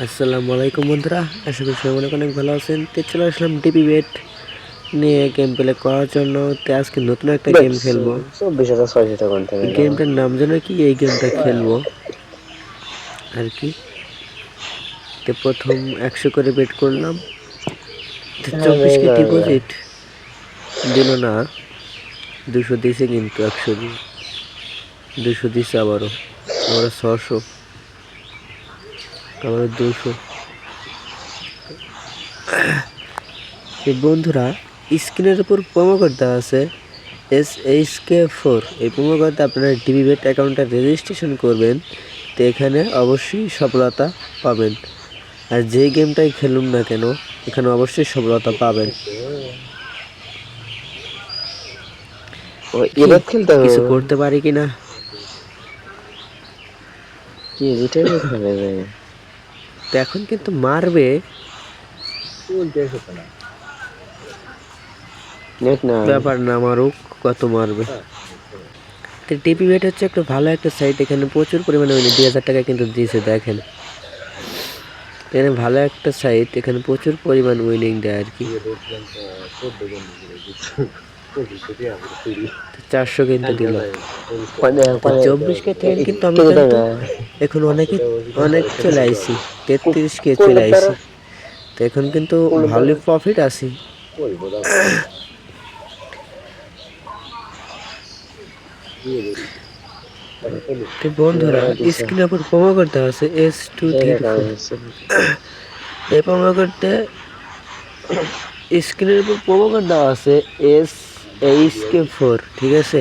আসসালামু আলাইকুম বন্ধুরা আশা করি সবাই অনেক অনেক ভালো আছেন। তো চলে আসলাম ডিপি বেট নিয়ে গেম প্লে করার জন্য। তো আজকে নতুন একটা গেম খেলব। চব্বিশ হাজার ছয়শো টাকা থেকে গেমটার নাম যেন কি? এই গেমটা খেলব। আর কি? তো প্রথম একশো করে বেট করলাম। তো চব্বিশ কে ডিপোজিট দিল না। দুশো দিছে কিন্তু একশো। দুশো দিছে আবারও। আবারও ছশো আবারও দুশো এই বন্ধুরা স্ক্রিনের উপর প্রোমো কোড দেওয়া আছে এস এইচ কে ফোর এই প্রোমো কোডে আপনারা ডিবি বেট অ্যাকাউন্টটা রেজিস্ট্রেশন করবেন। তো এখানে অবশ্যই সফলতা পাবেন। আর যে গেমটাই খেলুন না কেন এখানে অবশ্যই সফলতা পাবেন। এবার খেলতে হবে। কিছু করতে পারি কি না কি রিটার্ন খেলে যায় তো এখন কিন্তু মারবে। ব্যাপার না মারুক কত মারবে। তো টিপি বেট হচ্ছে একটা ভালো একটা সাইট এখানে প্রচুর পরিমাণে উইনিং দুই হাজার টাকা কিন্তু দিয়েছে দেখেন। এখানে ভালো একটা সাইট এখানে প্রচুর পরিমাণ উইনিং দেয় আর কি। চারশো কিন্তু দিল। চব্বিশ কে থেকে কিন্তু আমি এখন অনেকে অনেক চলে আইছি। তেত্রিশ কে চলে আইছি। তো এখন কিন্তু ভালো প্রফিট আছে। বন্ধুরা স্ক্রিনের উপর প্রোমো করতে আছে এস টু এই প্রোমো করতে স্ক্রিনের উপর প্রোমো দেওয়া আছে এস এইচ কে ফোর ঠিক আছে?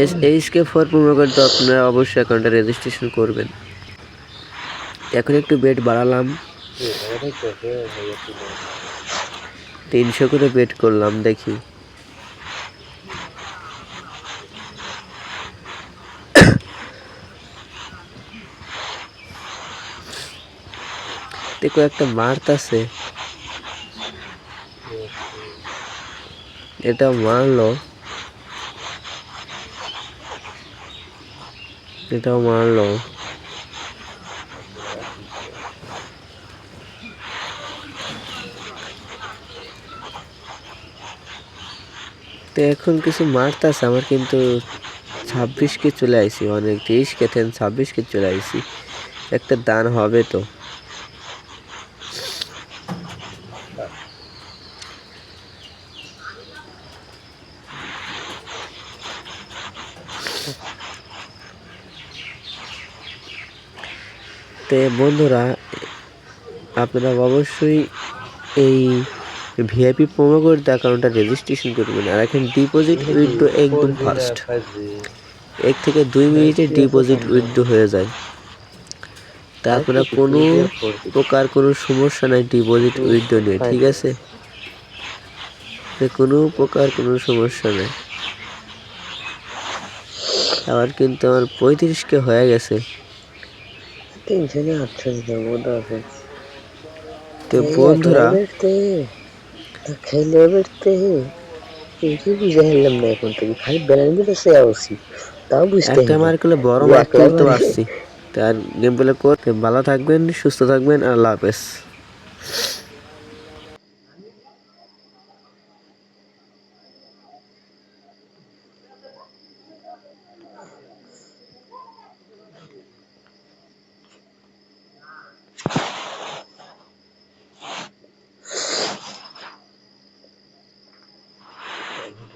S H K four promo code তো আপনারা অবশ্যই অ্যাকাউন্টে রেজিস্ট্রেশন করবেন। এখন একটু বেড বাড়ালাম। তিনশো করে বেড করলাম, দেখি। দেখো একটা মারতাছে এটা মারলো। এটাও মারলো। তো এখন কিছু মারতাছে, আমার কিন্তু ছাব্বিশ কে চলে আইসি, অনেক তেইশ কে থেন ছাব্বিশ কে চলে আইসি। একটা দান হবে তো। তো বন্ধুরা, আপনারা অবশ্যই এই ভিআইপি প্রোমো কোড অ্যাকাউন্টটা রেজিস্ট্রেশন করবেন আর এখন ডিপোজিট উইথড্রো একদম ফাস্ট এক থেকে দুই মিনিটে ডিপোজিট উইথড্রো হয়ে যায়। তা আপনারা কোনো প্রকার কোনো সমস্যা নাই ডিপোজিট উইথড্রো নিয়ে, ঠিক আছে? কোনো প্রকার কোনো সমস্যা নেই। আবার কিন্তু আমার পঁয়ত্রিশকে হয়ে গেছে। তিনশো নিয়ে আটশো মধ্যে আছে তো বন্ধুরা খেলে বেরতে এই বুঝে না এখন থেকে খালি ব্যালেন্স সে তাও বুঝতে একটা মার করলে বড় মার করতে পারছি তার গেম প্লে করতে ভালো থাকবেন সুস্থ থাকবেন আর আল্লাহ হাফেজ।